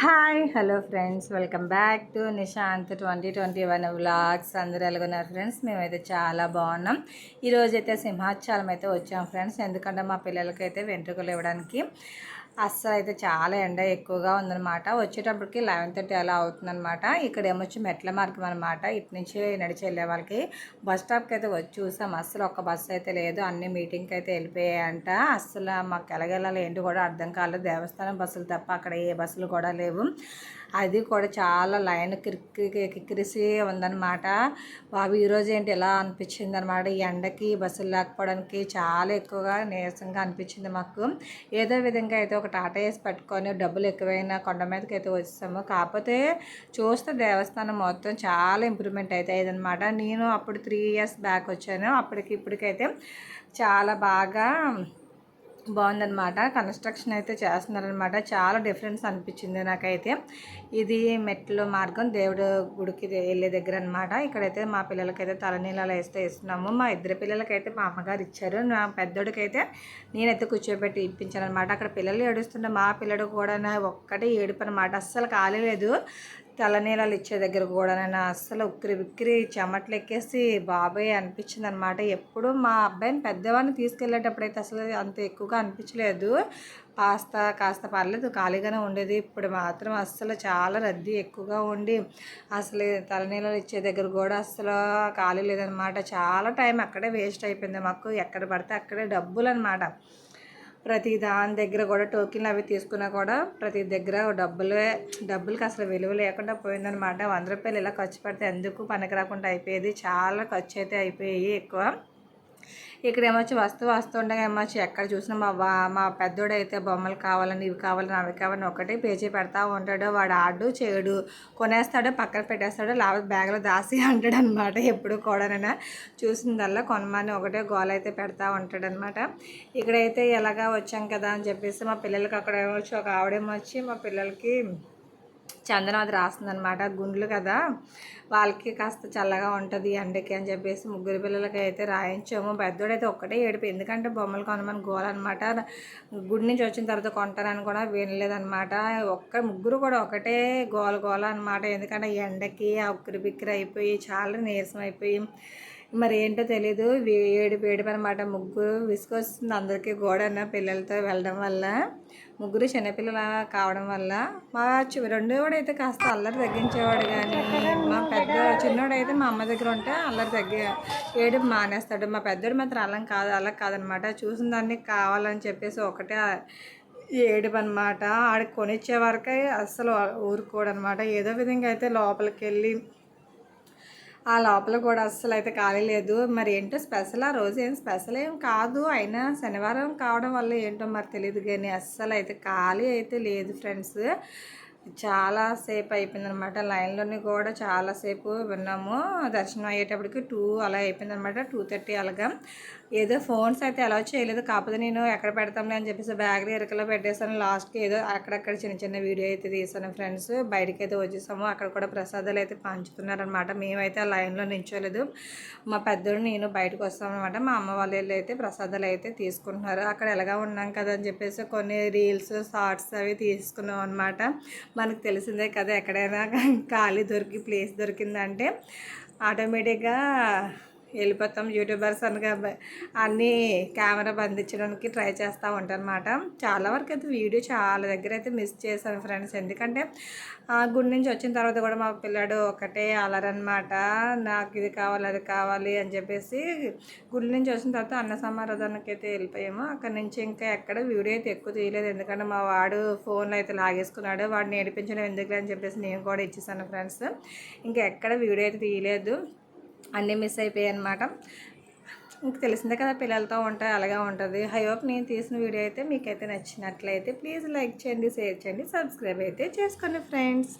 Hi hello friends. Welcome back to Nishant twenty twenty one vlogs. అందరూ ఎలాగొన్నారు friends? మేమైతే చాలా బాగున్నాం. ఈరోజైతే సింహాచలం అయితే వచ్చాం ఫ్రెండ్స్. ఎందుకంటే మా పిల్లలకైతే వెంట్రుకలు ఇవ్వడానికి అస్సలు అయితే చాలా ఎండ ఎక్కువగా ఉందన్నమాట. వచ్చేటప్పటికి లెవెన్ థర్టీ అలా అవుతుందన్నమాట. ఇక్కడ ఏమొచ్చి మెట్ల మార్గం అనమాట ఇటు నుంచి నడిచి వెళ్ళే వాళ్ళకి బస్ స్టాప్కి అయితే వచ్చి చూసాం. అస్సలు ఒక బస్సు అయితే లేదు. అన్ని మీటింగ్కి అయితే వెళ్ళిపోయాయంట. అస్సలు మాకు ఎలాగెళ్ళాలి ఏంటి కూడా అర్థం కాలేదు. దేవస్థానం బస్సులు తప్ప అక్కడ ఏ బస్సులు కూడా లేవు. అది కూడా చాలా లైన్ కిక్కిరిసి ఉందన్నమాట. బాబు ఈరోజు ఏంటి ఎలా అనిపించింది అనమాట ఈ ఎండకి బస్సులు లేకపోవడానికి చాలా ఎక్కువగా నీరసంగా అనిపించింది మాకు. ఏదో విధంగా అయితే ఒక టాటా వేసి పట్టుకొని డబ్బులు ఎక్కువైనా కొండ మీదకి అయితే వచ్చాము కాకపోతే చూస్తే దేవస్థానం మొత్తం చాలా ఇంప్రూవ్మెంట్ అయితే అయిందనమాట నేను అప్పుడు త్రీ ఇయర్స్ బ్యాక్ వచ్చాను. అప్పటికి ఇప్పటికైతే చాలా బాగా బాగుందనమాట కన్స్ట్రక్షన్ అయితే చేస్తున్నారనమాట చాలా డిఫరెన్స్ అనిపించింది నాకైతే. ఇది మెట్లు మార్గం దేవుడు గుడికి వెళ్ళే దగ్గర అనమాట ఇక్కడైతే మా పిల్లలకైతే తలనీళ్ళలో వేస్తే ఇస్తున్నాము. మా ఇద్దరు పిల్లలకైతే మా అమ్మగారు ఇచ్చారు. నా పెద్దోడికైతే నేనైతే కూర్చోబెట్టి ఇప్పించాను అనమాట అక్కడ పిల్లలు ఏడుస్తుంటే మా పిల్లడు కూడా ఒక్కటే ఏడుపు అనమాట అస్సలు కాలేదు తలనీలాలు ఇచ్చే దగ్గర కూడా నేను అస్సలు ఉక్కిరి ఉక్కిరి చెమట్లు ఎక్కేసి బాబాయ్ అనిపించింది అనమాట ఎప్పుడు మా అబ్బాయిని పెద్దవాడిని తీసుకెళ్ళేటప్పుడైతే అసలు అంత ఎక్కువగా అనిపించలేదు. కాస్త కాస్త పర్లేదు ఖాళీగానే ఉండేది. ఇప్పుడు మాత్రం అస్సలు చాలా రద్దీ ఎక్కువగా ఉండి అసలు తలనీళ్ళు ఇచ్చే దగ్గర కూడా అస్సలు ఖాళీ లేదనమాట చాలా టైం అక్కడే వేస్ట్ అయిపోయింది మాకు. ఎక్కడ పడితే అక్కడే డబ్బులు అనమాట ప్రతి దాని దగ్గర కూడా టోకెన్లు అవి తీసుకున్నా కూడా ప్రతి దగ్గర డబ్బులే డబ్బులకి అసలు విలువ లేకుండా పోయిందనమాట వంద రూపాయలు ఇలా ఖర్చు పెడితే ఎందుకు పనికి రాకుండా అయిపోయేది? చాలా ఖర్చు అయితే అయిపోయాయి ఎక్కువ. ఇక్కడ ఏమొచ్చి వస్తూ వస్తుండగా ఏమొచ్చి ఎక్కడ చూసినా మా బా మా పెద్దోడు అయితే బొమ్మలు కావాలని ఇవి కావాలని అవి కావాలని ఒకటే పేజీ పెడతా ఉంటాడు. వాడు ఆడు చేయడు కొనేస్తాడు పక్కన పెట్టేస్తాడు లేకపోతే బ్యాగ్లో దాసి అంటాడు అనమాట ఎప్పుడు కూడానైనా. చూసిందల్లా కొనమని ఒకటే గోల అయితే పెడతా ఉంటాడనమాట. ఇక్కడైతే ఎలాగా వచ్చాం కదా అని చెప్పేసి మా పిల్లలకి అక్కడ ఏమొచ్చి ఒక ఆవిడేమొచ్చి మా పిల్లలకి చందనం అది రాస్తుందనమాట గుండ్లు కదా. వాళ్ళకి కాస్త చల్లగా ఉంటుంది ఎండకి అని చెప్పేసి ముగ్గురు పిల్లలకి అయితే రాయించాము. పెద్దోడైతే ఒక్కటే ఏడుపు ఎందుకంటే బొమ్మలు కొనమని గోలనమాట గుడి నుంచి వచ్చిన తర్వాత కొంటారని కూడా వినలేదనమాట ఒక్క ముగ్గురు కూడా ఒకటే గోల గోల అనమాట ఎందుకంటే ఎండకి ఆ ఉక్కిరి బిక్కిరి అయిపోయి చాలా నీరసం అయిపోయి మరి ఏంటో తెలియదు ఏడు వేడి అనమాట ముగ్గురు విసుకొస్తుంది అందరికీ గోడన పిల్లలతో వెళ్ళడం వల్ల. ముగ్గురు చిన్నపిల్లల కావడం వల్ల. మా రెండు కూడా అయితే కాస్త అల్లరి తగ్గించేవాడు కానీ మా పెద్ద చిన్నోడు అయితే మా అమ్మ దగ్గర ఉంటే అల్లరి తగ్గి ఏడు మానేస్తాడు. మా పెద్దోడు మాత్రం అల్లం కాదు అలా కాదనమాట. చూసిన దాన్ని కావాలని చెప్పేసి ఒకటే ఏడుపు అనమాట ఆడికి కొనిచ్చే వరకే అస్సలు ఊరుకోడనమాట. ఏదో విధంగా అయితే లోపలికి వెళ్ళి ఆ లోపల కూడా అస్సలు అయితే ఖాళీ లేదు. మరి ఏంటో స్పెషల్ ఆ రోజు ఏం స్పెషల్ ఏం కాదు. అయినా శనివారం కావడం వల్ల ఏంటో మరి తెలియదు కానీ అస్సలు అయితే ఖాళీ అయితే లేదు ఫ్రెండ్స్. చాలా సేపు అయిపోయింది అనమాట లైన్లోని కూడా చాలాసేపు విన్నాము. దర్శనం అయ్యేటప్పటికి టూ అలా అయిపోయింది అనమాట టూ థర్టీ అలాగా. ఏదో ఫోన్స్ అయితే అలౌ చేయలేదు. కాకపోతే నేను ఎక్కడ పెడతాంలే అని చెప్పేసి బ్యాగ్ ఎరకలో పెట్టేసాను లాస్ట్కి ఏదో అక్కడక్కడ చిన్న చిన్న వీడియో అయితే తీసాను ఫ్రెండ్స్. బయటకి అయితే వచ్చేసాము. అక్కడ కూడా ప్రసాదాలు అయితే పంచుతున్నారనమాట మేమైతే ఆ లైన్లో నించోలేదు మా పెద్దోడు నేను బయటకు వస్తామన్నమాట మా అమ్మ వాళ్ళు అయితే ప్రసాదాలు అయితే తీసుకుంటున్నారు. అక్కడ ఎలాగా ఉన్నాం కదా అని చెప్పేసి కొన్ని రీల్స్ షార్ట్స్ అవి తీసుకున్నాం అనమాట మనకు తెలిసిందే కదా ఎక్కడైనా ఖాళీ దొరికి ప్లేస్ దొరికిందంటే ఆటోమేటిక్గా వెళ్ళిపోతాం యూట్యూబర్స్ అనగా అన్నీ కెమెరా బంధించడానికి ట్రై చేస్తూ ఉంటాను చాలా వరకు అయితే వీడియో చాలా దగ్గర అయితే మిస్ చేశాను ఫ్రెండ్స్. ఎందుకంటే గుడి నుంచి వచ్చిన తర్వాత కూడా మా పిల్లాడు ఒకటే అలరనమాట నాకు ఇది కావాలి అది కావాలి అని చెప్పేసి గుడి నుంచి వచ్చిన తర్వాత అన్న సమారాధానికి అయితే వెళ్ళిపోయాము. అక్కడ నుంచి ఇంకా ఎక్కడ వీడియో అయితే ఎక్కువ తీయలేదు. ఎందుకంటే మా వాడు ఫోన్లో అయితే లాగేసుకున్నాడు. వాడిని నేర్పించడం ఎందుకు అని చెప్పేసి నేను కూడా ఇచ్చేసాను ఫ్రెండ్స్. ఇంకా ఎక్కడ వీడియో అయితే తీయలేదు. అన్నీ మిస్ అయిపోయాయి అనమాట మీకు తెలిసిందే కదా పిల్లలతో ఉంటే అలాగే ఉంటుంది. ఐ హోప్ నేను తీసిన వీడియో అయితే మీకైతే నచ్చినట్లయితే ప్లీజ్ లైక్ చేయండి షేర్ చేయండి సబ్స్క్రైబ్ అయితే చేసుకోండి ఫ్రెండ్స్